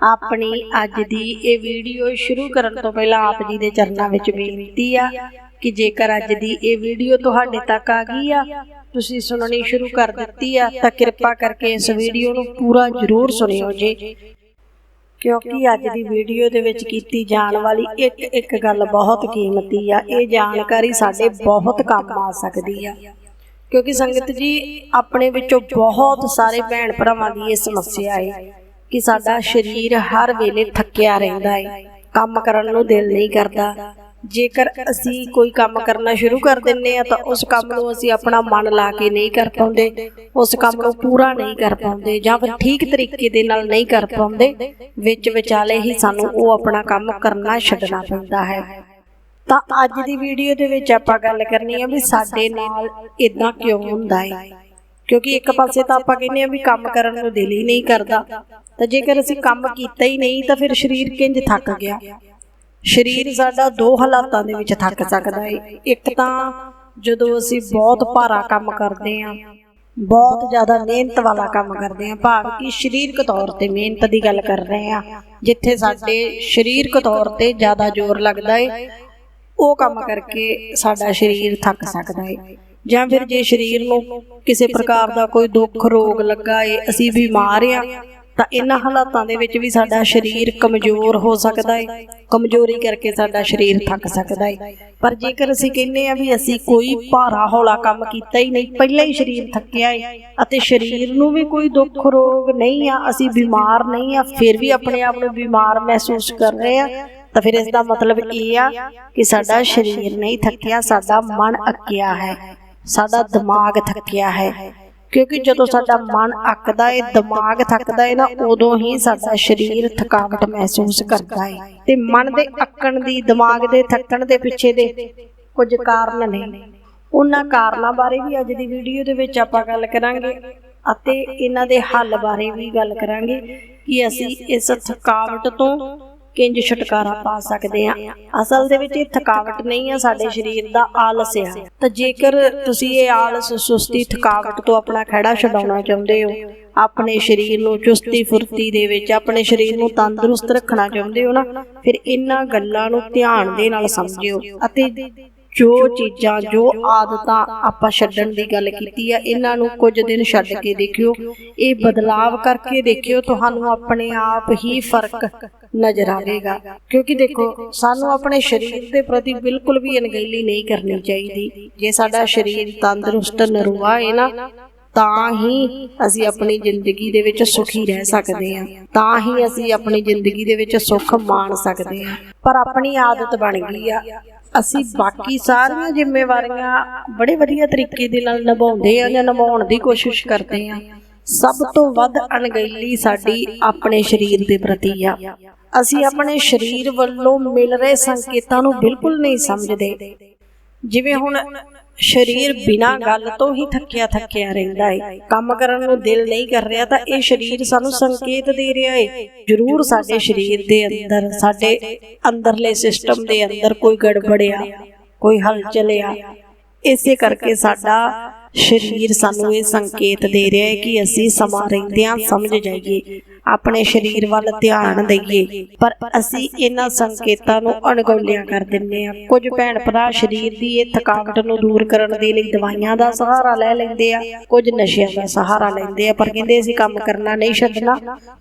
ਆਪਣੀ ਅੱਜ ਦੀ ਇਹ ਵੀਡੀਓ ਸ਼ੁਰੂ ਕਰਨ ਤੋਂ ਪਹਿਲਾਂ ਆਪ ਜੀ ਦੇ ਚਰਨਾਂ ਵਿੱਚ ਬੇਨਤੀ ਆ ਕਿ ਜੇਕਰ ਅੱਜ ਦੀ ਇਹ ਵੀਡੀਓ ਤੁਹਾਡੇ ਤੱਕ ਆ ਗਈ ਆ, ਤੁਸੀਂ ਸੁਣਨੀ ਸ਼ੁਰੂ ਕਰ ਦਿੱਤੀ ਆ, ਤਾਂ ਕਿਰਪਾ ਕਰਕੇ ਇਸ ਵੀਡੀਓ ਨੂੰ ਪੂਰਾ ਜ਼ਰੂਰ ਸੁਣਿਓ ਜੀ। ਕਿਉਂਕਿ ਅੱਜ ਦੀ ਵੀਡੀਓ ਦੇ ਵਿੱਚ ਕੀਤੀ ਜਾਣ ਵਾਲੀ ਇੱਕ ਇੱਕ ਗੱਲ ਬਹੁਤ ਕੀਮਤੀ ਆ, ਇਹ ਜਾਣਕਾਰੀ ਸਾਡੇ ਬਹੁਤ ਕੰਮ ਆ ਸਕਦੀ ਆ। ਕਿਉਂਕਿ ਸੰਗਤ ਜੀ, ਆਪਣੇ ਵਿੱਚੋਂ ਬਹੁਤ ਸਾਰੇ ਭੈਣ ਭਰਾਵਾਂ ਦੀ ਇਹ ਸਮੱਸਿਆ ਹੈ ਕਿ ਸਾਡਾ ਸਰੀਰ ਹਰ ਵੇਲੇ ਥੱਕਿਆ ਰਹਿੰਦਾ ਹੈ ਕੰਮ ਕਰਨ ਨੂੰ ਦਿਲ ਨਹੀਂ ਕਰਦਾ। ਜੇਕਰ ਅਸੀਂ ਕੋਈ ਕੰਮ ਕਰਨਾ ਸ਼ੁਰੂ ਕਰ ਦਿੰਨੇ ਆ, ਤਾਂ ਉਸ ਕੰਮ ਨੂੰ ਅਸੀਂ ਆਪਣਾ ਮਨ ਲਾ ਕੇ ਨਹੀਂ ਕਰ ਪਾਉਂਦੇ। ਉਸ ਕੰਮ ਨੂੰ ਪੂਰਾ ਨਹੀਂ ਕਰ ਪਾਉਂਦੇ ਜਾਂ ਫਿਰ ਠੀਕ ਤਰੀਕੇ ਦੇ ਨਾਲ ਨਹੀਂ ਕਰ ਪਾਉਂਦੇ। ਵਿੱਚ ਵਿਚਾਲੇ ਹੀ ਸਾਨੂੰ ਉਹ ਆਪਣਾ ਕੰਮ ਕਰਨਾ ਛੱਡਣਾ ਪੈਂਦਾ ਹੈ। ਤਾਂ ਅੱਜ ਦੀ ਵੀਡੀਓ ਦੇ ਵਿੱਚ ਆਪਾਂ ਗੱਲ ਕਰਨੀ ਹੈ ਵੀ ਸਾਡੇ ਨਾਲ ਇਦਾਂ ਕਿਉਂ ਹੁੰਦਾ ਹੈ ਕਿਉਂਕਿ ਇੱਕ ਪਾਸੇ ਤਾਂ ਆਪਾਂ ਕਹਿੰਦੇ ਆ ਵੀ ਕੰਮ ਕਰਨ ਨੂੰ ਦਿਲ ਹੀ ਨਹੀਂ ਕਰਦਾ ਤਾਂ ਜੇਕਰ ਅਸੀਂ ਕੰਮ ਕੀਤਾ ਹੀ ਨਹੀਂ ਤਾਂ ਫਿਰ ਸਰੀਰ ਕਿੰਜ ਥੱਕ ਗਿਆ? ਸਰੀਰ ਸਾਡਾ ਦੋ ਹਾਲਾਤਾਂ ਦੇ ਵਿੱਚ ਥੱਕ ਸਕਦਾ ਹੈ ਇੱਕ ਤਾਂ ਜਦੋਂ ਅਸੀਂ ਬਹੁਤ ਭਾਰਾ ਕੰਮ ਕਰਦੇ ਆ ਬਹੁਤ ਜ਼ਿਆਦਾ ਮਿਹਨਤ ਵਾਲਾ ਕੰਮ ਕਰਦੇ ਆ ਭਾਵ ਕਿ ਸਰੀਰਕ ਤੌਰ ਤੇ ਮਿਹਨਤ ਦੀ ਗੱਲ ਕਰ ਰਹੇ ਆ ਜਿੱਥੇ ਸਾਡੇ ਸਰੀਰਕ ਤੌਰ ਤੇ ਜ਼ਿਆਦਾ ਜ਼ੋਰ ਲੱਗਦਾ ਹੈ ਉਹ ਕੰਮ ਕਰਕੇ ਸਾਡਾ ਸਰੀਰ ਥੱਕ ਸਕਦਾ ਹੈ ਜਾਂ ਫਿਰ ਜੇ ਸਰੀਰ ਨੂੰ ਕਿਸੇ ਪ੍ਰਕਾਰ ਦਾ ਕੋਈ ਦੁੱਖ ਰੋਗ ਲੱਗਾ ਏ ਅਸੀਂ ਬਿਮਾਰ ਆ ਤਾਂ ਇਹਨਾਂ ਹਾਲਾਤਾਂ ਦੇ ਵਿੱਚ ਵੀ ਸਾਡਾ ਸਰੀਰ ਕਮਜ਼ੋਰ ਹੋ ਸਕਦਾ ਹੈ ਕਮਜ਼ੋਰੀ ਕਰਕੇ ਸਾਡਾ ਸਰੀਰ ਥੱਕ ਸਕਦਾ ਹੈ ਪਰ ਜੇਕਰ ਅਸੀਂ ਕਹਿੰਦੇ ਆ ਵੀ ਅਸੀਂ ਕੋਈ ਭਾਰਾ ਹੌਲਾ ਕੰਮ ਕੀਤਾ ਹੀ ਨਹੀਂ ਪਹਿਲਾਂ ਹੀ ਸਰੀਰ ਥੱਕਿਆ ਹੈ ਅਤੇ ਸਰੀਰ ਨੂੰ ਵੀ ਕੋਈ ਦੁੱਖ ਰੋਗ ਨਹੀਂ ਆ ਅਸੀਂ ਬਿਮਾਰ ਨਹੀਂ ਆ ਫਿਰ ਵੀ ਆਪਣੇ ਆਪ ਨੂੰ ਬਿਮਾਰ ਮਹਿਸੂਸ ਕਰ ਰਹੇ ਆ। ਤਾਂ ਫਿਰ ਇਸ ਦਾ ਮਤਲਬ ਇਹ ਆ ਕਿ ਸਾਡਾ ਸਰੀਰ ਨਹੀਂ ਥੱਕਿਆ ਸਾਡਾ ਮਨ ਅੱਕਿਆ ਹੈ ਸਾਡਾ ਦਿਮਾਗ ਥੱਕਿਆ ਹੈ। ਕਿਉਂਕਿ ਜਦੋਂ ਸਾਡਾ ਮਨ ਅੱਕਦਾ ਏ ਦਿਮਾਗ ਥੱਕਦਾ ਏ ਨਾ ਉਦੋਂ ਹੀ ਸਾਡਾ ਸਰੀਰ ਥਕਾਵਟ ਮਹਿਸੂਸ ਕਰਦਾ ਏ ਤੇ ਮਨ ਦੇ ਅੱਕਣ ਦੀ ਦਿਮਾਗ ਦੇ ਥੱਕਣ ਦੇ ਪਿੱਛੇ ਦੇ ਕੁਝ ਕਾਰਨ ਨੇ। ਉਹਨਾਂ ਕਾਰਨਾਂ ਬਾਰੇ ਵੀ ਅੱਜ ਦੀ ਵੀਡੀਓ ਦੇ ਵਿੱਚ ਆਪਾਂ ਗੱਲ ਕਰਾਂਗੇ। ਅਤੇ ਇਹਨਾਂ ਦੇ ਹੱਲ ਬਾਰੇ ਵੀ ਗੱਲ ਕਰਾਂਗੇ ਕਿ ਅਸੀਂ ਇਸ ਥਕਾਵਟ ਤੋਂ ਕਿੰਜ ਛੁਟਕਾਰਾ ਪਾ ਸਕਦੇ ਆ? ਅਸਲ ਦੇ ਵਿੱਚ ਇਹ ਥਕਾਵਟ ਨਹੀਂ ਆ ਸਾਡੇ ਸਰੀਰ ਦਾ, ਆਲਸ ਆ। ਤਾਂ ਜੇਕਰ ਤੁਸੀਂ ਇਹ ਆਲਸ, ਸੁਸਤੀ, ਥਕਾਵਟ ਤੋਂ ਆਪਣਾ ਖੜਾ ਛਡਾਉਣਾ ਚਾਹੁੰਦੇ ਹੋ, ਆਪਣੇ ਸਰੀਰ ਨੂੰ ਚੁਸਤੀ, ਫੁਰਤੀ ਦੇ ਵਿੱਚ, ਆਪਣੇ ਸਰੀਰ ਨੂੰ ਤੰਦਰੁਸਤ ਰੱਖਣਾ ਚਾਹੁੰਦੇ ਹੋ ਨਾ, ਫਿਰ ਇਹਨਾਂ ਗੱਲਾਂ ਨੂੰ ਧਿਆਨ ਦੇ ਨਾਲ ਸਮਝਿਓ ਅਤੇ ਜੋ ਚੀਜ਼ਾਂ, ਜੋ ਆਦਤਾਂ ਆਪਾਂ ਛੱਡਣ ਦੀ ਗੱਲ ਕੀਤੀ ਆ, ਇਹਨਾਂ ਨੂੰ ਕੁਝ ਦਿਨ ਛੱਡ ਕੇ ਦੇਖਿਓ। ਇਹ ਬਦਲਾਵ ਕਰਕੇ ਦੇਖਿਓ, ਤੁਹਾਨੂੰ ਆਪਣੇ ਆਪ ਹੀ ਫ਼ਰਕ ਨਜ਼ਰ ਆਵੇਗਾ। ਕਿਉਂਕਿ ਦੇਖੋ, ਸਾਨੂੰ ਆਪਣੇ ਸਰੀਰ ਦੇ ਪ੍ਰਤੀ ਬਿਲਕੁਲ ਵੀ ਅਣਗਹਿਲੀ ਨਹੀਂ ਕਰਨੀ ਚਾਹੀਦੀ। ਜੇ ਸਾਡਾ ਸਰੀਰ ਤੰਦਰੁਸਤ, ਨਰੂਆ ਹੈ ਨਾ, ਤਾਂ ਹੀ ਅਸੀਂ ਆਪਣੀ ਜ਼ਿੰਦਗੀ ਦੇ ਵਿੱਚ ਸੁਖੀ ਰਹਿ ਸਕਦੇ ਹਾਂ। ਤਾਂ ਹੀ ਅਸੀਂ ਆਪਣੀ ਜ਼ਿੰਦਗੀ ਦੇ ਵਿੱਚ ਸੁੱਖ ਮਾਣ ਸਕਦੇ ਹਾਂ। ਪਰ ਆਪਣੀ ਆਦਤ ਬਣ ਗਈ ਆ। ਅਸੀਂ ਬਾਕੀ ਸਾਰੀਆਂ ਜ਼ਿੰਮੇਵਾਰੀਆਂ ਬੜੇ ਵਧੀਆ ਤਰੀਕੇ ਦੇ ਨਾਲ ਨਿਭਾਉਂਦੇ ਆ ਜਾਂ ਨਿਭਾਉਣ ਦੀ ਕੋਸ਼ਿਸ਼ ਕਰਦੇ ਆ। ਸਭ ਤੋਂ ਵੱਧ ਅਣਗਹਿਲੀ ਸਾਡੀ ਆਪਣੇ ਸਰੀਰ ਦੇ ਪ੍ਰਤੀ ਆ। ਅਸੀਂ ਆਪਣੇ ਸਰੀਰ ਵੱਲੋਂ ਮਿਲ ਰਹੇ ਸੰਕੇਤਾਂ ਨੂੰ ਬਿਲਕੁਲ ਨਹੀਂ ਸਮਝਦੇ। ਜਿਵੇਂ ਹੁਣ ਸਰੀਰ ਬਿਨਾਂ ਗੱਲ ਤੋਂ ਹੀ ਥੱਕਿਆ ਥੱਕਿਆ ਰਹਿੰਦਾ ਹੈ ਕੰਮ ਕਰਨ ਨੂੰ ਦਿਲ ਨਹੀਂ ਕਰ ਰਿਹਾ ਤਾਂ ਇਹ ਸਰੀਰ ਸਾਨੂੰ ਸੰਕੇਤ ਦੇ ਰਿਹਾ ਹੈ ਜ਼ਰੂਰ ਸਾਡੇ ਸਰੀਰ ਦੇ ਅੰਦਰ, ਸਾਡੇ ਅੰਦਰਲੇ ਸਿਸਟਮ ਦੇ ਅੰਦਰ ਕੋਈ ਗੜਬੜਿਆ, ਕੋਈ ਹਲਚਲ ਆ ਇਸੇ ਕਰਕੇ ਸਾਡਾ ਸਰੀਰ ਸਾਨੂੰ ਇਹ ਸੰਕੇਤ ਦੇ ਰਿਹਾ ਹੈ ਕਿ ਅਸੀਂ ਸਮਾਂ ਰਹਿੰਦਿਆਂ ਸਮਝ ਜਾਈਏ। ਆਪਣੇ ਸਰੀਰ ਵੱਲ ਧਿਆਨ ਦਈਏ। ਪਰ ਅਸੀਂ ਇਹਨਾਂ ਸੰਕੇਤਾਂ ਨੂੰ ਅਣਗੌਲਿਆ ਕਰ ਦਿੰਨੇ ਆ ਕੁਝ ਭੈਣ ਭਰਾ ਸਰੀਰ ਦੀ ਇਹ ਥਕਾਵਟ ਨੂੰ ਦੂਰ ਕਰਨ ਦੇ ਲਈ ਦਵਾਈਆਂ ਦਾ ਸਹਾਰਾ ਲੈ ਲੈਂਦੇ ਆ। ਕੁਝ ਨਸ਼ਿਆਂ ਦਾ ਸਹਾਰਾ ਲੈਂਦੇ ਆ। ਪਰ ਕਹਿੰਦੇ ਅਸੀਂ ਕੰਮ ਕਰਨਾ ਨਹੀਂ ਛੱਡਣਾ,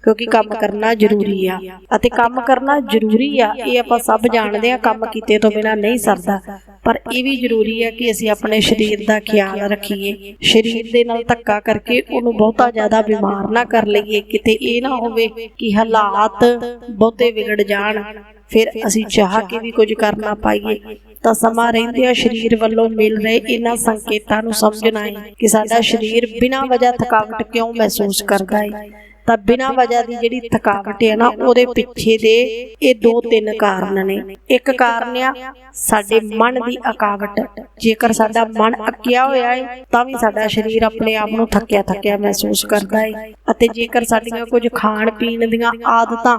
ਕਿਉਂਕਿ ਕੰਮ ਕਰਨਾ ਜ਼ਰੂਰੀ ਆ। ਅਤੇ ਕੰਮ ਕਰਨਾ ਜ਼ਰੂਰੀ ਆ, ਇਹ ਆਪਾਂ ਸਭ ਜਾਣਦੇ ਆ ਕੰਮ ਕੀਤੇ ਤੋਂ ਬਿਨਾ ਨਹੀਂ ਸਰਦਾ। ਪਰ ਇਹ ਵੀ ਜ਼ਰੂਰੀ ਆ ਕਿ ਅਸੀਂ ਆਪਣੇ ਸਰੀਰ ਦਾ ਖਿਆਲ ਰੱਖੀਏ। ਸਰੀਰ ਦੇ ਨਾਲ ਧੱਕਾ ਕਰਕੇ ਉਹਨੂੰ ਬਹੁਤਾ ਜ਼ਿਆਦਾ ਬਿਮਾਰ ਨਾ ਕਰ ਲਈਏ। ਕਿਤੇ ਇਹ ਨਾ ਹੋਵੇ ਕਿ ਹਾਲਾਤ ਬਹੁਤੇ ਵਿਗੜ ਜਾਣ, ਫਿਰ ਅਸੀਂ ਚਾਹ ਕੇ ਵੀ ਕੁਝ ਕਰ ਨਾ ਪਾਈਏ। ਤਾਂ ਸਮਾਂ ਰਹਿੰਦਿਆਂ ਸਰੀਰ ਵੱਲੋਂ ਮਿਲ ਰਹੇ ਇਹਨਾਂ ਸੰਕੇਤਾਂ ਨੂੰ ਸਮਝਣਾ ਹੈ ਕਿ ਸਾਡਾ ਸਰੀਰ ਬਿਨਾਂ ਵਜ੍ਹਾ ਥਕਾਵਟ ਕਿਉਂ ਮਹਿਸੂਸ ਕਰਦਾ ਹੈ? ਤਾਂ ਬਿਨਾਂ ਵਜ੍ਹਾ ਦੀ ਜਿਹੜੀ ਥਕਾਵਟ ਹੈ ਨਾ ਉਹਦੇ ਪਿੱਛੇ ਦੇ ਇਹ ਦੋ ਤਿੰਨ ਕਾਰਨ ਨੇ। ਇੱਕ ਕਾਰਨ ਆ ਸਾਡੇ ਮਨ ਦੀ ਅਕਾਵਟ ਜੇਕਰ ਸਾਡਾ ਮਨ ਅੱਕਿਆ ਹੋਇਆ ਹੈ ਤਾਂ ਵੀ ਸਾਡਾ ਸਰੀਰ ਆਪਣੇ ਆਪ ਨੂੰ ਥੱਕਿਆ ਥੱਕਿਆ ਮਹਿਸੂਸ ਕਰਦਾ ਹੈ ਅਤੇ ਜੇਕਰ ਸਾਡੀਆਂ ਕੁਝ ਖਾਣ ਪੀਣ ਦੀਆਂ ਆਦਤਾਂ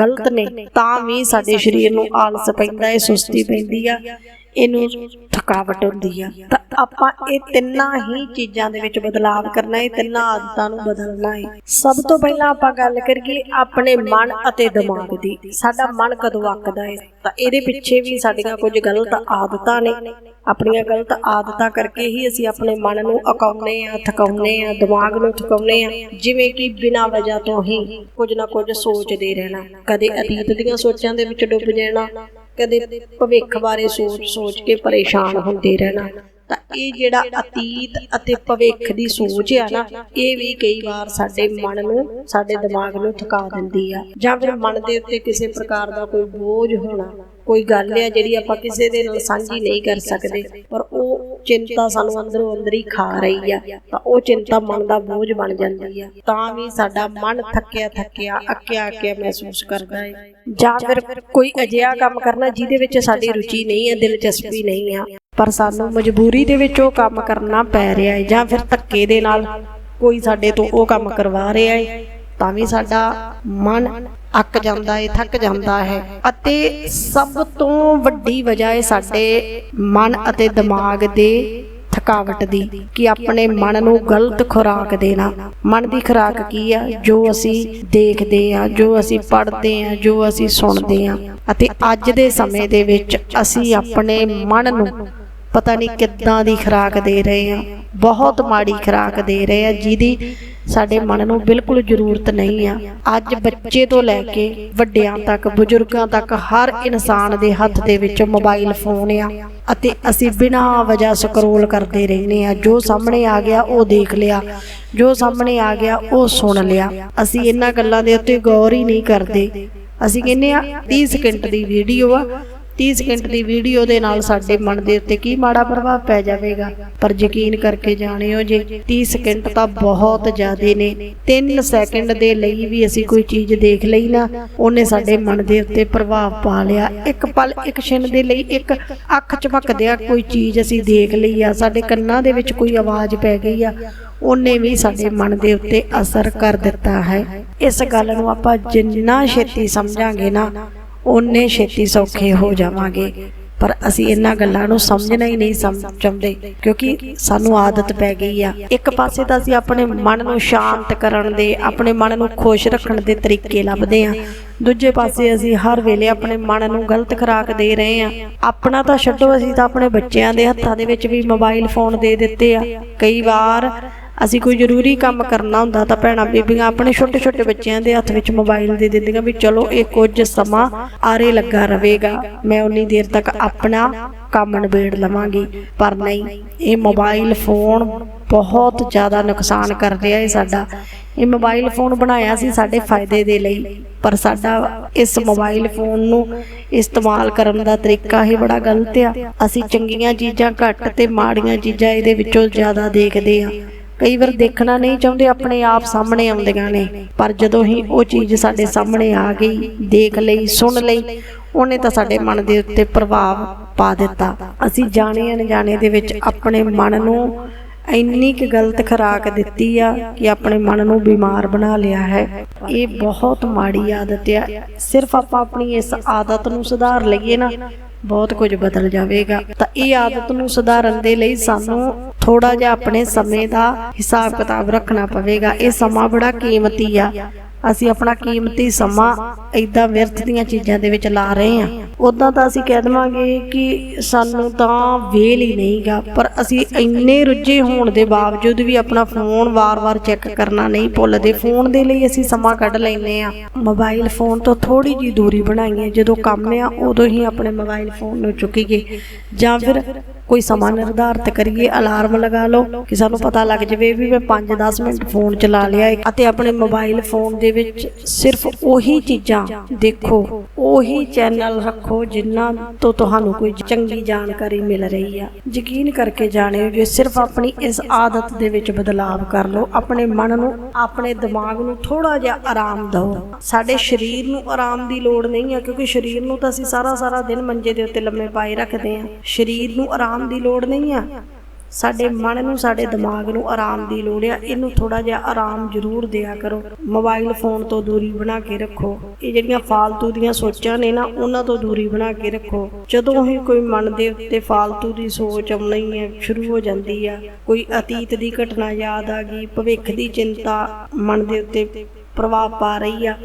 ਗਲਤ ਨੇ ਤਾਂ ਵੀ ਸਾਡੇ ਸਰੀਰ ਨੂੰ ਆਲਸ ਪੈਂਦਾ ਹੈ ਸੁਸਤੀ ਪੈਂਦੀ ਆ। ਇਹਨੂੰ ਥਕਾਵਟ ਹੁੰਦੀ ਆ। ਤਾਂ ਆਪਾਂ ਇਹ ਤਿੰਨਾਂ ਹੀ ਚੀਜ਼ਾਂ ਦੇ ਵਿੱਚ ਬਦਲਾਵ ਕਰਨਾ ਹੈ ਤਿੰਨਾਂ ਆਦਤਾਂ ਨੂੰ ਬਦਲਣਾ ਹੈ ਸਭ ਤੋਂ ਪਹਿਲਾਂ ਆਪਾਂ ਗੱਲ ਕਰੀਏ ਆਪਣੇ ਮਨ ਅਤੇ ਦਿਮਾਗ ਦੀ। ਸਾਡਾ ਮਨ ਕਦੋਂ ਅੱਕਦਾ ਹੈ ਤਾਂ ਇਹਦੇ ਪਿੱਛੇ ਵੀ ਸਾਡੀਆਂ ਕੁਝ ਗਲਤ ਆਦਤਾਂ ਨੇ। ਆਪਣੀਆਂ ਗਲਤ ਆਦਤਾਂ ਕਰਕੇ ਹੀ ਅਸੀਂ ਆਪਣੇ ਮਨ ਨੂੰ ਅਕਾਉਂਦੇ ਆ ਥਕਾਉਨੇ ਆ, ਦਿਮਾਗ ਨੂੰ ਥਕਾਉਨੇ ਆ। ਜਿਵੇਂ ਕਿ ਬਿਨਾਂ ਵਜ੍ਹਾ ਤੋਂ ਹੀ ਕੁਝ ਨਾ ਕੁਝ ਸੋਚਦੇ ਰਹਿਣਾ। ਕਦੇ ਅਤੀਤ ਦੀਆਂ ਸੋਚਾਂ ਦੇ ਵਿੱਚ ਡੁੱਬ ਜਾਣਾ ਕਦੇ ਭਵਿੱਖ ਬਾਰੇ ਸੋਚ ਸੋਚ ਕੇ ਪਰੇਸ਼ਾਨ ਹੁੰਦੇ ਰਹਿਣਾ। ਤਾਂ ਇਹ ਜਿਹੜਾ ਅਤੀਤ ਅਤੇ ਭਵਿੱਖ ਦੀ ਸੋਚ ਆ ਨਾ, ਇਹ ਵੀ ਕਈ ਵਾਰ ਸਾਡੇ ਮਨ ਨੂੰ, ਸਾਡੇ ਦਿਮਾਗ ਨੂੰ ਥਕਾ ਦਿੰਦੀ ਆ। ਜਾਂ ਫਿਰ ਮਨ ਦੇ ਉੱਤੇ ਕਿਸੇ ਪ੍ਰਕਾਰ ਦਾ ਕੋਈ ਬੋਝ ਹੋਣਾ। ਕੋਈ ਗੱਲ ਆ ਜਿਹੜੀ ਆਪਾਂ ਕਿਸੇ ਦੇ ਨਾਲ ਸਾਂਝੀ ਨਹੀਂ ਕਰ ਸਕਦੇ। ਪਰ ਉਹ ਚਿੰਤਾ ਸਾਨੂੰ ਅੰਦਰੋਂ ਅੰਦਰ ਹੀ ਖਾ ਰਹੀ ਆ। ਤਾਂ ਉਹ ਚਿੰਤਾ ਮਨ ਦਾ ਬੋਝ ਬਣ ਜਾਂਦੀ ਆ। ਤਾਂ ਵੀ ਸਾਡਾ ਮਨ ਥੱਕਿਆ ਥੱਕਿਆ ਅੱਕਿਆ ਅੱਕਿਆ ਮਹਿਸੂਸ ਕਰਦਾ ਹੈ ਜਾਂ ਫਿਰ ਕੋਈ ਅਜਿਹਾ ਕੰਮ ਕਰਨਾ ਜਿਹਦੇ ਵਿੱਚ ਸਾਡੀ ਰੁਚੀ ਨਹੀਂ ਹੈ ਦਿਲਚਸਪੀ ਨਹੀਂ ਆ। ਪਰ ਸਾਨੂੰ ਮਜਬੂਰੀ ਦੇ ਵਿੱਚ ਉਹ ਕੰਮ ਕਰਨਾ ਪੈ ਰਿਹਾ ਹੈ ਜਾਂ ਫਿਰ ਧੱਕੇ ਦੇ ਨਾਲ ਕੋਈ ਸਾਡੇ ਤੋਂ ਉਹ ਕੰਮ ਕਰਵਾ ਰਿਹਾ ਹੈ ਤਾਂ ਵੀ ਸਾਡਾ ਮਨ ਅੱਕ ਜਾਂਦਾ ਹੈ ਥੱਕ ਜਾਂਦਾ ਹੈ। ਅਤੇ ਸਭ ਤੋਂ ਵੱਡੀ ਵਜ੍ਹਾ ਹੈ ਸਾਡੇ ਮਨ ਅਤੇ ਦਿਮਾਗ ਦੇ ਥਕਾਵਟ ਦੀ, ਕਿ ਆਪਣੇ ਮਨ ਨੂੰ ਗਲਤ ਖੁਰਾਕ ਦੇਣਾ। ਮਨ ਦੀ ਖੁਰਾਕ ਕੀ ਆ? ਜੋ ਅਸੀਂ ਦੇਖਦੇ ਆ, ਜੋ ਅਸੀਂ ਪੜ੍ਹਦੇ ਆ, ਜੋ ਅਸੀਂ ਸੁਣਦੇ ਆ। ਅਤੇ ਅੱਜ ਦੇ ਸਮੇਂ ਦੇ ਵਿੱਚ ਅਸੀਂ ਆਪਣੇ ਮਨ ਨੂੰ ਪਤਾ ਨਹੀਂ ਕਿੱਦਾਂ ਦੀ ਖੁਰਾਕ ਦੇ ਰਹੇ ਆ। ਬਹੁਤ ਮਾੜੀ ਖੁਰਾਕ ਦੇ ਰਹੇ ਆ, ਜਿਹਦੀ ਸਾਡੇ ਮਨ ਨੂੰ ਬਿਲਕੁਲ ਜ਼ਰੂਰਤ ਨਹੀਂ ਆ। ਅੱਜ ਬੱਚੇ ਤੋਂ ਲੈ ਕੇ ਵੱਡਿਆਂ ਤੱਕ ਬਜ਼ੁਰਗਾਂ ਤੱਕ ਹਰ ਇਨਸਾਨ ਦੇ ਹੱਥ ਦੇ ਵਿੱਚ ਮੋਬਾਈਲ ਫੋਨ ਆ ਅਤੇ ਅਸੀਂ ਬਿਨਾਂ ਵਜ੍ਹਾ ਸਕਰੋਲ ਕਰਦੇ ਰਹਿੰਦੇ ਆ। ਜੋ ਸਾਹਮਣੇ ਆ ਗਿਆ ਉਹ ਦੇਖ ਲਿਆ। ਜੋ ਸਾਹਮਣੇ ਆ ਗਿਆ ਉਹ ਸੁਣ ਲਿਆ। ਅਸੀਂ ਇਹਨਾਂ ਗੱਲਾਂ ਦੇ ਉੱਤੇ ਗੌਰ ਹੀ ਨਹੀਂ ਕਰਦੇ। ਅਸੀਂ ਕਹਿੰਦੇ ਆ 30 ਸਕਿੰਟ ਦੀ ਵੀਡੀਓ ਆ। 30 ਸਕਿੰਟ ਦੀ ਵੀਡੀਓ ਦੇ ਨਾਲ ਸਾਡੇ ਮਨ ਦੇ ਉੱਤੇ ਕੀ ਮਾੜਾ ਪ੍ਰਭਾਵ ਪੈ ਜਾਵੇਗਾ? ਪਰ ਯਕੀਨ ਕਰਕੇ ਜਾਣਿਓ ਜੇ 30 ਸਕਿੰਟ ਤਾਂ ਬਹੁਤ ਜ਼ਿਆਦੇ ਨੇ। 3 ਸੈਕਿੰਡ ਦੇ ਲਈ ਵੀ ਅਸੀਂ ਕੋਈ ਚੀਜ਼ ਦੇਖ ਲਈ ਨਾ, ਉਹਨੇ ਸਾਡੇ ਮਨ ਦੇ ਉੱਤੇ ਪ੍ਰਭਾਵ ਪਾ ਲਿਆ। ਇੱਕ ਪਲ, ਇੱਕ ਛਿਨ ਦੇ ਲਈ, ਇੱਕ ਅੱਖ ਝਪਕਦਿਆਂ ਕੋਈ ਚੀਜ਼ ਅਸੀਂ ਦੇਖ ਲਈ ਆ। ਸਾਡੇ ਕੰਨਾਂ ਦੇ ਵਿੱਚ ਕੋਈ ਆਵਾਜ਼ ਪੈ ਗਈ ਆ। ਉਹਨੇ ਵੀ ਸਾਡੇ ਮਨ ਦੇ ਉੱਤੇ ਅਸਰ ਕਰ ਦਿੱਤਾ ਹੈ। ਇਸ ਗੱਲ ਨੂੰ ਆਪਾਂ ਜਿੰਨਾ ਛੇਤੀ ਸਮਝਾਂਗੇ ਨਾ ਓਨੇ ਛੇਤੀ ਸੌਖੇ ਹੋ ਜਾਵਾਂਗੇ। ਪਰ ਅਸੀਂ ਇਹਨਾਂ ਗੱਲਾਂ ਨੂੰ ਸਮਝਣਾ ਹੀ ਨਹੀਂ ਸਮਝਾਉਂਦੇ ਕਿਉਂਕਿ ਸਾਨੂੰ ਆਦਤ ਪੈ ਗਈ ਆ। ਇੱਕ ਪਾਸੇ ਤਾਂ ਅਸੀਂ ਆਪਣੇ ਮਨ ਨੂੰ ਸ਼ਾਂਤ ਕਰਨ ਦੇ, ਆਪਣੇ ਮਨ ਨੂੰ ਖੁਸ਼ ਰੱਖਣ ਦੇ ਤਰੀਕੇ ਲੱਭਦੇ ਆ। ਦੂਜੇ ਪਾਸੇ ਅਸੀਂ ਹਰ ਵੇਲੇ ਆਪਣੇ ਮਨ ਨੂੰ ਗਲਤ ਖੁਰਾਕ ਦੇ ਰਹੇ ਆ। ਆਪਣਾ ਤਾਂ ਛੱਡੋ, ਅਸੀਂ ਤਾਂ ਆਪਣੇ ਬੱਚਿਆਂ ਦੇ ਹੱਥਾਂ ਦੇ ਵਿੱਚ ਵੀ ਮੋਬਾਈਲ ਫੋਨ ਦੇ ਦਿੱਤੇ ਆ। ਕਈ ਵਾਰ ਅਸੀਂ ਕੋਈ ਜ਼ਰੂਰੀ ਕੰਮ ਕਰਨਾ ਹੁੰਦਾ ਤਾਂ ਭੈਣਾਂ ਬੀਬੀਆਂ ਆਪਣੇ ਛੋਟੇ ਛੋਟੇ ਬੱਚਿਆਂ ਦੇ ਹੱਥ ਵਿੱਚ ਮੋਬਾਈਲ ਦੇ ਦਿੰਦੀਆਂ ਵੀ ਚਲੋ ਇਹ ਕੁਝ ਸਮਾਂ ਆਰੇ ਲੱਗਾ ਰਹੇਗਾ। ਮੈਂ ਉਨੀ ਦੇਰ ਤੱਕ ਆਪਣਾ ਕੰਮ ਨਿਬੇੜ ਲਵਾਂਗੀ। ਪਰ ਨਹੀਂ, ਇਹ ਮੋਬਾਈਲ ਫੋਨ ਬਹੁਤ ਜ਼ਿਆਦਾ ਨੁਕਸਾਨ ਕਰ ਰਿਹਾ ਹੈ ਸਾਡਾ। ਇਹ ਮੋਬਾਈਲ ਫੋਨ ਬਣਾਇਆ ਸੀ ਸਾਡੇ ਫਾਇਦੇ ਦੇ ਲਈ, ਪਰ ਸਾਡਾ ਇਸ ਮੋਬਾਈਲ ਫੋਨ ਨੂੰ ਇਸਤੇਮਾਲ ਕਰਨ ਦਾ ਤਰੀਕਾ ਹੀ ਬੜਾ ਗਲਤ ਆ। ਅਸੀਂ ਚੰਗੀਆਂ ਚੀਜ਼ਾਂ ਘੱਟ ਤੇ ਮਾੜੀਆਂ ਚੀਜ਼ਾਂ ਇਹਦੇ ਵਿੱਚੋਂ ਜ਼ਿਆਦਾ ਦੇਖਦੇ ਆ। ਕਈ ਵਾਰ ਦੇਖਣਾ ਨਹੀਂ ਚਾਹੁੰਦੇ, ਆਪਣੇ ਆਪ ਸਾਹਮਣੇ ਆਉਂਦੀਆਂ ਨੇ। ਪਰ ਜਦੋਂ ਹੀ ਉਹ ਚੀਜ਼ ਸਾਡੇ ਸਾਹਮਣੇ ਆ ਗਈ, ਦੇਖ ਲਈ, ਸੁਣ ਲਈ, ਉਹਨੇ ਤਾਂ ਸਾਡੇ ਮਨ ਦੇ ਉੱਤੇ ਪ੍ਰਭਾਵ ਪਾ ਦਿੱਤਾ। ਅਸੀਂ ਜਾਣੇ ਅਣਜਾਣੇ ਦੇ ਵਿੱਚ ਆਪਣੇ ਮਨ ਨੂੰ ਇੰਨੀ ਕੁ ਗਲਤ ਖੁਰਾਕ ਦਿੱਤੀ ਆ ਕਿ ਆਪਣੇ ਮਨ ਨੂੰ ਬਿਮਾਰ ਬਣਾ ਲਿਆ ਹੈ। ਇਹ ਬਹੁਤ ਮਾੜੀ ਆਦਤ ਆ। ਸਿਰਫ ਆਪਾਂ ਆਪਣੀ ਇਸ ਆਦਤ ਨੂੰ ਸੁਧਾਰ ਲਈਏ ਨਾ, ਬਹੁਤ ਕੁਝ ਬਦਲ ਜਾਵੇਗਾ। ਤਾਂ ਇਹ ਆਦਤ ਨੂੰ ਸੁਧਾਰਨ ਦੇ ਲਈ ਸਾਨੂੰ ਥੋੜਾ ਜਿਹਾ ਆਪਣੇ ਸਮੇਂ ਦਾ ਹਿਸਾਬ ਕਿਤਾਬ ਰੱਖਣਾ ਪਵੇਗਾ। ਇਹ ਸਮਾਂ ਬੜਾ ਕੀਮਤੀ ਆ। ਅਸੀਂ ਆਪਣਾ ਕੀਮਤੀ ਸਮਾਂ ਇਦਾਂ ਵਿਅਰਥ ਦੀਆਂ ਚੀਜ਼ਾਂ ਦੇ ਵਿੱਚ ਲਾ ਰਹੇ ਹਾਂ। ਉਦਾਂ ਤਾਂ ਅਸੀਂ ਕਹਿ ਦਵਾਂਗੇ ਕਿ ਸਾਨੂੰ ਤਾਂ ਵੇਲ ਹੀ ਨਹੀਂਗਾ, ਪਰ ਅਸੀਂ ਇੰਨੇ ਰੁੱਝੇ ਹੋਣ ਦੇ ਬਾਵਜੂਦ ਵੀ ਆਪਣਾ ਫੋਨ ਵਾਰ-ਵਾਰ ਚੈੱਕ ਕਰਨਾ ਨਹੀਂ ਭੁੱਲਦੇ। ਫੋਨ ਦੇ ਲਈ ਅਸੀਂ ਸਮਾਂ ਕੱਢ ਲੈਂਦੇ ਆ ਮੋਬਾਈਲ ਫੋਨ ਤੋਂ ਥੋੜੀ ਜੀ ਦੂਰੀ ਬਣਾਈਏ। ਜਦੋਂ ਕੰਮ ਆ, ਉਦੋਂ ਹੀ ਆਪਣੇ ਮੋਬਾਈਲ ਫੋਨ ਨੂੰ ਚੁੱਕੀਏ। ਜਾਂ ਫਿਰ ਕੋਈ ਸਮਾਂ ਨਿਰਧਾਰਤ ਕਰੀਏ, ਅਲਾਰਮ ਲਗਾ ਲਓ ਕਿ ਸਾਨੂੰ ਪਤਾ ਲੱਗ ਜਾਵੇ ਵੀ ਮੈਂ 5-10 ਮਿੰਟ ਫੋਨ ਚਲਾ ਲਿਆ ਅਤੇ ਆਪਣੇ ਮੋਬਾਈਲ ਫੋਨ ਦੇ ਵਿੱਚ ਸਿਰਫ ਉਹੀ ਚੀਜ਼ਾਂ ਦੇਖੋ, ਉਹੀ ਚੈਨਲ ਰੱਖੋ ਜਿਨ੍ਹਾਂ ਤੋਂ ਤੁਹਾਨੂੰ ਕੋਈ ਚੰਗੀ ਜਾਣਕਾਰੀ ਮਿਲ ਰਹੀ ਆ। ਯਕੀਨ ਕਰਕੇ ਜਾਣਿਓ ਜੇ ਸਿਰਫ ਆਪਣੀ ਇਸ ਆਦਤ ਦੇ ਵਿੱਚ ਬਦਲਾਵ ਕਰ ਲਓ, ਆਪਣੇ ਮਨ ਨੂੰ, ਆਪਣੇ ਦਿਮਾਗ ਨੂੰ ਥੋੜਾ ਜਿਹਾ ਆਰਾਮ ਦਿਓ। ਸਾਡੇ ਸਰੀਰ ਨੂੰ ਆਰਾਮ ਦੀ ਲੋੜ ਨਹੀਂ ਆ, ਕਿਉਂਕਿ ਸਰੀਰ ਨੂੰ ਤਾਂ ਅਸੀਂ ਸਾਰਾ ਸਾਰਾ ਦਿਨ ਮੰਜੇ ਦੇ ਉੱਤੇ ਲੰਮੇ ਪਾਏ ਰੱਖਦੇ ਆ। ਸਰੀਰ ਨੂੰ ਆਰਾਮ ਦੀ ਲੋੜ ਨਹੀਂ ਆ। ਸਾਡੇ ਮਨ ਨੂੰ ਸਾਡੇ ਦਿਮਾਗ ਨੂੰ ਆਰਾਮ ਦੀ ਲੋੜ ਆ। ਇਹਨੂੰ ਥੋੜਾ ਜਿਹਾ ਆਰਾਮ ਜ਼ਰੂਰ ਦਿਆ ਕਰੋ। ਮੋਬਾਈਲ ਫੋਨ ਤੋਂ ਦੂਰੀ ਬਣਾ ਕੇ ਰੱਖੋ। ਇਹ ਜਿਹੜੀਆਂ ਫਾਲਤੂ ਦੀਆਂ ਸੋਚਾਂ ਨੇ ਨਾ ਉਹਨਾਂ ਤੋਂ ਦੂਰੀ ਬਣਾ ਕੇ ਰੱਖੋ। ਜਦੋਂ ਹੀ ਕੋਈ ਮਨ ਦੇ ਉੱਤੇ ਫਾਲਤੂ ਦੀ ਸੋਚ ਆਉਣੀ ਹੈ ਸ਼ੁਰੂ ਹੋ ਜਾਂਦੀ ਆ। ਕੋਈ ਅਤੀਤ ਦੀ ਘਟਨਾ ਯਾਦ ਆ ਗਈ ਭਵਿੱਖ ਦੀ ਚਿੰਤਾ ਮਨ ਦੇ ਉੱਤੇ ਪ੍ਰਭਾਵ ਪਾ ਰਹੀ ਆ।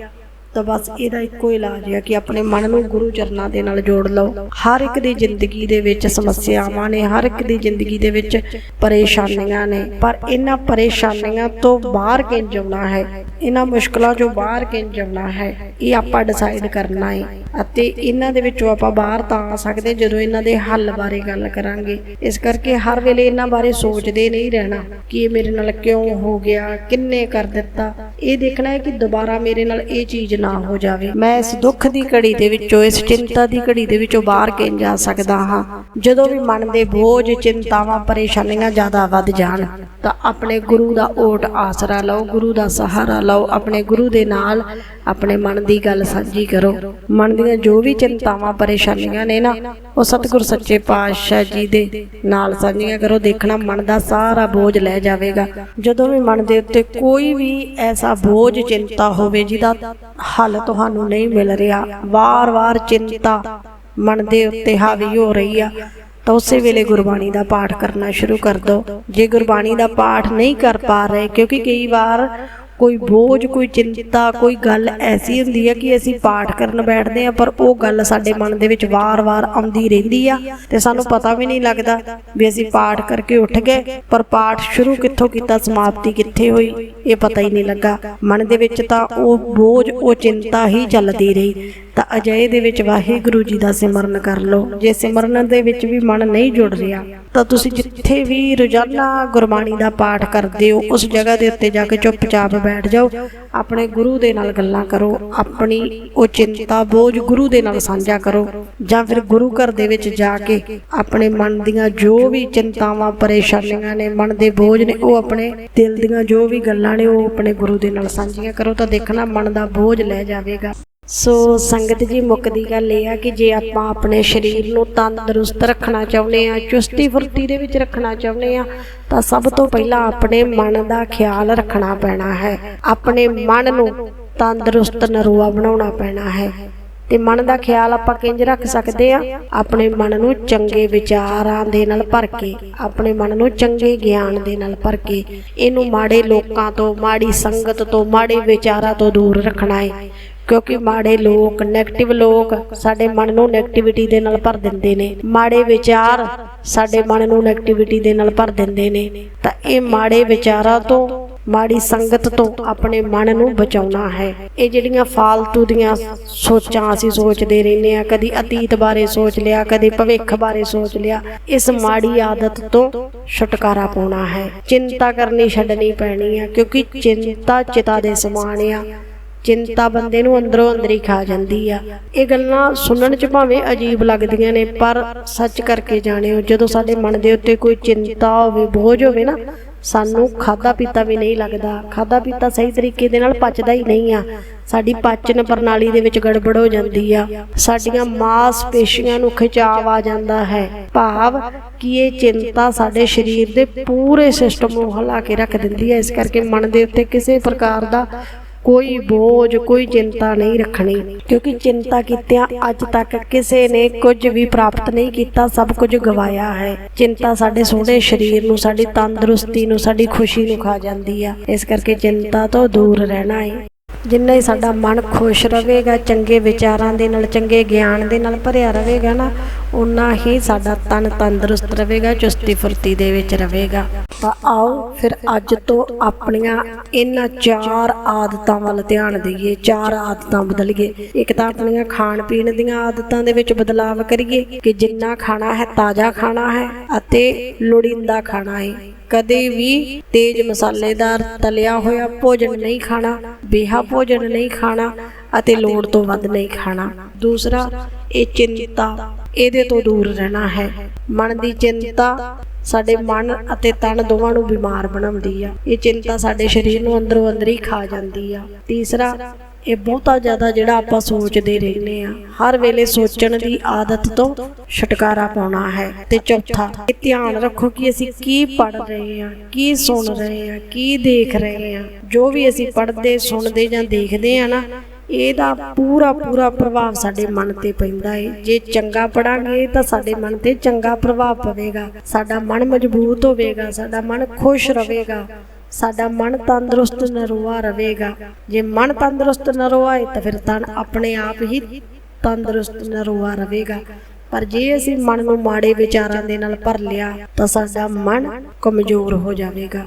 ਤਾਂ ਬਸ ਇਹਦਾ ਇੱਕੋ ਇਲਾਜ ਹੈ ਕਿ ਆਪਣੇ ਮਨ ਨੂੰ ਗੁਰੂ ਚਰਨਾਂ ਦੇ ਨਾਲ ਜੋੜ ਲਓ। ਹਰ ਇੱਕ ਦੀ ਜ਼ਿੰਦਗੀ ਦੇ ਵਿੱਚ ਸਮੱਸਿਆਵਾਂ ਨੇ, ਹਰ ਇੱਕ ਦੀ ਜ਼ਿੰਦਗੀ ਦੇ ਵਿੱਚ ਪਰੇਸ਼ਾਨੀਆਂ ਨੇ, ਪਰ ਇਹਨਾਂ ਪਰੇਸ਼ਾਨੀਆਂ ਤੋਂ ਬਾਹਰ ਕਿੰਜ ਆਉਣਾ ਹੈ? ਇਹਨਾਂ ਮੁਸ਼ਕਲਾਂ ਚੋਂ ਬਾਹਰ ਕਿੰਜ ਆਉਣਾ ਹੈ? ਇਹ ਆਪਾਂ ਡਿਸਾਈਡ ਕਰਨਾ ਹੈ ਅਤੇ ਇਹਨਾਂ ਦੇ ਵਿੱਚੋਂ ਆਪਾਂ ਬਾਹਰ ਤਾਂ ਆ ਸਕਦੇ ਜਦੋਂ ਇਹਨਾਂ ਦੇ ਹੱਲ ਬਾਰੇ ਗੱਲ ਕਰਾਂਗੇ। ਇਸ ਕਰਕੇ ਹਰ ਵੇਲੇ ਇਹਨਾਂ ਬਾਰੇ ਸੋਚਦੇ ਨਹੀਂ ਰਹਿਣਾ ਕਿ ਇਹ ਮੇਰੇ ਨਾਲ ਕਿਉਂ ਹੋ ਗਿਆ, ਕਿੰਨੇ ਕਰ ਦਿੱਤਾ। ਇਹ ਦੇਖਣਾ ਹੈ ਕਿ ਦੁਬਾਰਾ ਮੇਰੇ ਨਾਲ ਇਹ ਚੀਜ਼ ਨਾ ਹੋ ਜਾਵੇ। ਮੈਂ ਇਸ ਦੁੱਖ ਦੀ ਘੜੀ ਦੇ ਵਿੱਚੋਂ, ਇਸ ਚਿੰਤਾ ਦੀ ਘੜੀ ਦੇ ਵਿੱਚੋਂ ਬਾਹਰ ਕਿੰਜ ਜਾ ਸਕਦਾ ਹਾਂ? ਜਦੋਂ ਵੀ ਮਨ ਦੇ ਬੋਝ, ਚਿੰਤਾਵਾਂ, ਪਰੇਸ਼ਾਨੀਆਂ ਜ਼ਿਆਦਾ ਵੱਧ ਜਾਣ, ਤਾਂ ਆਪਣੇ ਗੁਰੂ ਦਾ ਓਟ ਆਸਰਾ ਲਓ, ਗੁਰੂ ਦਾ ਸਹਾਰਾ ਲਓ, ਆਪਣੇ ਗੁਰੂ ਦੇ ਨਾਲ ਆਪਣੇ ਮਨ ਦੀ ਗੱਲ ਸਾਂਝੀ ਕਰੋ। ਮਨ ਦੀਆਂ ਜੋ ਵੀ ਚਿੰਤਾਵਾਂ, ਪਰੇਸ਼ਾਨੀਆਂ ਨੇ ਨਾ, ਉਹ ਸਤਿਗੁਰ ਸੱਚੇ ਪਾਤਸ਼ਾਹ ਜੀ ਦੇ ਨਾਲ ਸਾਂਝੀਆਂ ਕਰੋ। ਦੇਖਣਾ ਮਨ ਦਾ ਸਾਰਾ ਬੋਝ ਲੈ ਜਾਵੇਗਾ। ਜਦੋਂ ਵੀ ਮਨ ਦੇ ਉੱਤੇ ਕੋਈ ਵੀ ਐਸਾ ਬੋਝ ਚਿੰਤਾ ਹੋਵੇ ਜਿਹਦਾ ਹੱਲ ਤੁਹਾਨੂੰ ਨਹੀਂ ਮਿਲ ਰਿਹਾ। ਵਾਰ-ਵਾਰ ਚਿੰਤਾ ਮਨ ਦੇ ਉੱਤੇ ਹਾਵੀ ਹੋ ਰਹੀ ਆ। ਤਾਂ ਉਸੇ ਵੇਲੇ ਗੁਰਬਾਣੀ ਦਾ ਪਾਠ ਕਰਨਾ ਸ਼ੁਰੂ ਕਰ ਦਿਓ। ਜੇ ਗੁਰਬਾਣੀ ਦਾ ਪਾਠ ਨਹੀਂ ਕਰ ਪਾ ਰਹੇ, ਕਿਉਂਕਿ ਕਈ ਵਾਰ ਕੋਈ ਬੋਝ ਕੋਈ ਚਿੰਤਾ ਕੋਈ ਗੱਲ ਐਸੀ ਹੁੰਦੀ ਹੈ ਕਿ ਅਸੀਂ ਪਾਠ ਕਰਨ ਬੈਠਦੇ ਆ ਪਰ ਉਹ ਗੱਲ ਸਾਡੇ ਮਨ ਦੇ ਵਿੱਚ ਵਾਰ-ਵਾਰ ਆਉਂਦੀ ਰਹਿੰਦੀ ਆ ਤੇ ਸਾਨੂੰ ਪਤਾ ਵੀ ਨਹੀਂ ਲੱਗਦਾ ਵੀ ਅਸੀਂ ਪਾਠ ਕਰਕੇ ਉੱਠ ਗਏ ਪਰ ਪਾਠ ਸ਼ੁਰੂ ਕਿੱਥੋਂ ਕੀਤਾ ਸਮਾਪਤੀ ਕਿੱਥੇ ਹੋਈ ਇਹ ਪਤਾ ਹੀ ਨਹੀਂ ਲੱਗਾ। ਮਨ ਦੇ ਵਿੱਚ ਤਾਂ ਉਹ ਬੋਝ ਉਹ ਚਿੰਤਾ ਹੀ ਚੱਲਦੀ ਰਹੀ। ਤਾਂ ਅਜਿਹੇ ਦੇ ਵਿੱਚ ਵਾਹਿਗੁਰੂ ਜੀ ਦਾ ਸਿਮਰਨ ਕਰ ਲਓ। ਜੇ ਸਿਮਰਨ ਦੇ ਵਿੱਚ ਵੀ ਮਨ ਨਹੀਂ ਜੁੜ ਰਿਹਾ, ਤਾਂ ਤੁਸੀਂ ਜਿੱਥੇ ਵੀ ਰੋਜ਼ਾਨਾ ਗੁਰਬਾਣੀ ਦਾ ਪਾਠ ਕਰਦੇ ਹੋ, ਉਸ ਜਗ੍ਹਾ ਦੇ ਉੱਤੇ ਜਾ ਕੇ ਚੁੱਪਚਾਪ ਬੈਠ ਜਾਓ। ਆਪਣੇ ਗੁਰੂ ਦੇ ਨਾਲ ਗੱਲਾਂ ਕਰੋ, ਆਪਣੀ ਉਹ ਚਿੰਤਾ ਬੋਝ ਗੁਰੂ ਦੇ ਨਾਲ ਸਾਂਝਾ ਕਰੋ, ਜਾਂ ਫਿਰ ਗੁਰੂ ਘਰ ਦੇ ਵਿੱਚ ਜਾ ਕੇ ਆਪਣੇ ਮਨ ਦੀਆਂ ਜੋ ਵੀ ਚਿੰਤਾਵਾਂ, ਪਰੇਸ਼ਾਨੀਆਂ ਨੇ, ਮਨ ਦੇ ਬੋਝ ਨੇ, ਉਹ ਆਪਣੇ ਦਿਲ ਦੀਆਂ ਜੋ ਵੀ ਗੱਲਾਂ ਨੇ, ਉਹ ਆਪਣੇ ਗੁਰੂ ਦੇ ਨਾਲ ਸਾਂਝੀਆਂ ਕਰੋ। ਤਾਂ ਦੇਖਣਾ ਮਨ ਦਾ ਬੋਝ ਲੈ ਜਾਵੇਗਾ। ਸੋ ਸੰਗਤ ਜੀ ਮੁੱਕਦੀ ਗੱਲ ਇਹ ਆ ਕਿ ਜੇ ਆਪਾਂ ਆਪਣੇ ਸਰੀਰ ਨੂੰ ਤੰਦਰੁਸਤ ਰੱਖਣਾ ਚਾਹੁੰਦੇ ਆ, ਚੁਸਤੀ ਫੁਰਤੀ ਦੇ ਵਿੱਚ ਰੱਖਣਾ ਚਾਹੁੰਦੇ ਆ, ਤਾਂ ਸਭ ਤੋਂ ਪਹਿਲਾਂ ਆਪਣੇ ਮਨ ਦਾ ਖਿਆਲ ਰੱਖਣਾ ਪੈਣਾ ਹੈ। ਆਪਣੇ ਮਨ ਨੂੰ ਤੰਦਰੁਸਤ ਨਰੂਆ ਬਣਾਉਣਾ ਪੈਣਾ ਹੈ। ਤੇ ਮਨ ਦਾ ਖਿਆਲ ਆਪਾਂ ਕਿੰਜ ਰੱਖ ਸਕਦੇ ਆ? ਆਪਣੇ ਮਨ ਨੂੰ ਚੰਗੇ ਵਿਚਾਰਾਂ ਦੇ ਨਾਲ ਭਰ ਕੇ, ਆਪਣੇ ਮਨ ਨੂੰ ਚੰਗੇ ਗਿਆਨ ਦੇ ਨਾਲ ਭਰ ਕੇ, ਇਹਨੂੰ ਮਾੜੇ ਲੋਕਾਂ ਤੋਂ, ਮਾੜੀ ਸੰਗਤ ਤੋਂ, ਮਾੜੇ ਵਿਚਾਰਾਂ ਤੋਂ ਦੂਰ ਰੱਖਣਾ ਹੈ। ਕਿਉਂਕਿ ਮਾੜੇ ਲੋਕ 네ਗੇਟਿਵ ਲੋਕ ਸਾਡੇ ਮਨ ਨੂੰ 네ਗੇਟਿਵਿਟੀ ਦੇ ਨਾਲ ਭਰ ਦਿੰਦੇ ਨੇ। ਮਾੜੇ ਵਿਚਾਰ ਸਾਡੇ ਮਨ ਨੂੰ 네ਗੇਟਿਵਿਟੀ ਦੇ ਨਾਲ ਭਰ ਦਿੰਦੇ ਨੇ। ਤਾਂ ਇਹ ਮਾੜੇ ਵਿਚਾਰਾਂ ਤੋਂ, ਮਾੜੀ ਸੰਗਤ ਤੋਂ ਆਪਣੇ ਮਨ ਨੂੰ ਬਚਾਉਣਾ ਹੈ। ਇਹ ਜਿਹੜੀਆਂ ਫਾਲਤੂ ਦੀਆਂ ਸੋਚਾਂ ਅਸੀਂ ਸੋਚਦੇ ਰਹਿੰਦੇ ਆ ਕਦੀ ਅਤੀਤ ਬਾਰੇ ਸੋਚ ਲਿਆ, ਕਦੀ ਭਵਿੱਖ ਬਾਰੇ ਸੋਚ ਲਿਆ, ਇਸ ਮਾੜੀ ਆਦਤ ਤੋਂ ਛੁਟਕਾਰਾ ਪਾਉਣਾ ਹੈ। ਚਿੰਤਾ ਕਰਨੀ ਛੱਡਣੀ ਪੈਣੀ ਆ, ਕਿਉਂਕਿ ਚਿੰਤਾ ਚਿਤਾ ਦੇ ਸਮਾਨ ਆ। ਚਿੰਤਾ ਬੰਦੇ ਨੂੰ ਅੰਦਰੋਂ ਅੰਦਰ ਹੀ ਖਾ ਜਾਂਦੀ ਆ। ਇਹ ਗੱਲਾਂ ਸੁਣਨ ਚ ਭਾਵੇਂ ਅਜੀਬ ਲੱਗਦੀਆਂ ਨੇ, ਪਰ ਸੱਚ ਕਰਕੇ ਜਾਣਿਓ, ਜਦੋਂ ਸਾਡੇ ਮਨ ਦੇ ਉੱਤੇ ਕੋਈ ਚਿੰਤਾ ਹੋਵੇ, ਬੋਝ ਹੋਵੇ ਨਾ, ਸਾਨੂੰ ਖਾਦਾ ਪੀਤਾ ਵੀ ਨਹੀਂ ਲੱਗਦਾ। ਖਾਦਾ ਪੀਤਾ ਸਹੀ ਤਰੀਕੇ ਦੇ ਨਾਲ ਪਚਦਾ ਹੀ ਨਹੀਂ ਆ। ਸਾਡੀ ਪਾਚਨ ਪ੍ਰਣਾਲੀ ਦੇ ਵਿੱਚ ਗੜਬੜ ਹੋ ਜਾਂਦੀ ਆ। ਸਾਡੀਆਂ ਮਾਸਪੇਸ਼ੀਆਂ ਨੂੰ ਖਿਚਾਵ ਆ ਜਾਂਦਾ ਹੈ। ਭਾਵ ਕਿ ਇਹ ਚਿੰਤਾ ਸਾਡੇ ਸਰੀਰ ਦੇ ਪੂਰੇ ਸਿਸਟਮ ਨੂੰ ਹਿਲਾ ਕੇ ਰੱਖ ਦਿੰਦੀ ਹੈ ਇਸ ਕਰਕੇ ਮਨ ਦੇ ਉੱਤੇ ਕਿਸੇ ਪ੍ਰਕਾਰ ਦਾ ਕੋਈ ਬੋਝ ਕੋਈ ਚਿੰਤਾ ਨਹੀਂ ਰੱਖਣੀ। ਕਿਉਂਕਿ ਚਿੰਤਾ ਕੀਤਿਆਂ ਅੱਜ ਤੱਕ ਕਿਸੇ ਨੇ ਕੁਝ ਵੀ ਪ੍ਰਾਪਤ ਨਹੀਂ ਕੀਤਾ ਸਭ ਕੁਝ ਗਵਾਇਆ ਹੈ। ਚਿੰਤਾ ਸਾਡੇ ਸੋਹਣੇ ਸਰੀਰ ਨੂੰ ਸਾਡੀ ਤੰਦਰੁਸਤੀ ਨੂੰ ਸਾਡੀ ਖੁਸ਼ੀ ਨੂੰ ਖਾ ਜਾਂਦੀ ਆ। ਇਸ ਕਰਕੇ ਚਿੰਤਾ ਤੋਂ ਦੂਰ ਰਹਿਣਾ ਹੈ। ਜਿੰਨਾ ਹੀ ਸਾਡਾ ਮਨ ਖੁਸ਼ ਰਹੇਗਾ, ਚੰਗੇ ਵਿਚਾਰਾਂ ਦੇ ਨਾਲ, ਚੰਗੇ ਗਿਆਨ ਦੇ ਨਾਲ ਭਰਿਆ ਰਹੇਗਾ ਨਾ ਉਨਾ ਹੀ ਸਾਡਾ ਤਨ ਤੰਦਰੁਸਤ ਰਹੇਗਾ, ਚੁਸਤੀ ਫੁਰਤੀ ਦੇ ਵਿੱਚ ਰਹੇਗਾ। ਤਾਂ ਆਓ ਫਿਰ ਅੱਜ ਤੋਂ ਆਪਣੀਆਂ ਇਹਨਾਂ ਚਾਰ ਆਦਤਾਂ ਵੱਲ ਧਿਆਨ ਦੇਈਏ, ਚਾਰ ਆਦਤਾਂ ਬਦਲੀਏ। ਇੱਕ ਤਾਂ ਆਪਣੀਆਂ ਖਾਣ ਪੀਣ ਦੀਆਂ ਆਦਤਾਂ ਦੇ ਵਿੱਚ ਬਦਲਾਵ ਕਰੀਏ ਕਿ ਜਿੰਨਾ ਖਾਣਾ ਹੈ, ਤਾਜ਼ਾ ਖਾਣਾ ਹੈ ਅਤੇ ਲੋੜੀਂਦਾ ਖਾਣਾ ਹੈ। ਕਦੇ ਵੀ ਤੇਜ਼ ਮਸਾਲੇਦਾਰ ਤਲਿਆ ਹੋਇਆ ਭੋਜਨ ਨਹੀਂ ਖਾਣਾ, ਬੇਹਾ ਭੋਜਨ ਨਹੀਂ ਖਾਣਾ ਅਤੇ ਲੋੜ ਤੋਂ ਵੱਧ ਨਹੀਂ ਖਾਣਾ। ਦੂਸਰਾ, ਇਹ ਚਿੰਤਾ, ਇਹਦੇ ਤੋਂ ਦੂਰ ਰਹਿਣਾ ਹੈ। ਮਨ ਦੀ ਚਿੰਤਾ ਸਾਡੇ ਮਨ ਅਤੇ ਤਨ ਦੋਵਾਂ ਨੂੰ ਬਿਮਾਰ ਬਣਾਉਂਦੀ ਆ। ਇਹ ਚਿੰਤਾ ਸਾਡੇ ਸਰੀਰ ਨੂੰ ਅੰਦਰੋਂ ਅੰਦਰ ਹੀ ਖਾ ਜਾਂਦੀ ਆ। ਤੀਸਰਾ ਇਹ ਬਹੁਤਾ ਜ਼ਿਆਦਾ ਜਿਹੜਾ ਆਪਾਂ ਸੋਚਦੇ ਰਹਿੰਦੇ ਆ ਹਰ ਵੇਲੇ ਸੋਚਣ ਦੀ ਆਦਤ ਤੋਂ ਛੁਟਕਾਰਾ ਪਾਉਣਾ ਹੈ। ਤੇ ਚੌਥਾ, ਇਹ ਧਿਆਨ ਰੱਖੋ ਕਿ ਅਸੀਂ ਕੀ ਪੜ ਰਹੇ ਆ ਕੀ ਸੁਣ ਰਹੇ ਆ ਕੀ ਦੇਖ ਰਹੇ ਆ ਜੋ ਵੀ ਅਸੀਂ ਪੜ੍ਹਦੇ, ਸੁਣਦੇ ਜਾਂ ਦੇਖਦੇ ਆ ਨਾ, ਇਹਦਾ ਪੂਰਾ ਪੂਰਾ ਪ੍ਰਭਾਵ ਸਾਡੇ ਮਨ ਤੇ ਪੈਂਦਾ ਹੈ ਜੇ ਚੰਗਾ ਪੜਾਂਗੇ ਤਾਂ ਸਾਡੇ ਮਨ ਤੇ ਚੰਗਾ ਪ੍ਰਭਾਵ ਪਵੇਗਾ। ਸਾਡਾ ਮਨ ਮਜ਼ਬੂਤ ਹੋਵੇਗਾ, ਸਾਡਾ ਮਨ ਖੁਸ਼ ਰਹੇਗਾ। ਸਾਡਾ ਮਨ ਤੰਦਰੁਸਤ ਨਰੋਆ ਰਹੇਗਾ ਜੇ ਮਨ ਤੰਦਰੁਸਤ ਨਰੋਆ ਹੈ ਤਾਂ ਫਿਰ ਤਨ ਆਪਣੇ ਆਪ ਹੀ ਤੰਦਰੁਸਤ ਨਰੋਆ ਰਹੇਗਾ ਪਰ ਜੇ ਅਸੀਂ ਮਨ ਨੂੰ ਮਾੜੇ ਵਿਚਾਰਾਂ ਦੇ ਨਾਲ ਭਰ ਲਿਆ ਤਾਂ ਸਾਡਾ ਮਨ ਕਮਜ਼ੋਰ ਹੋ ਜਾਵੇਗਾ।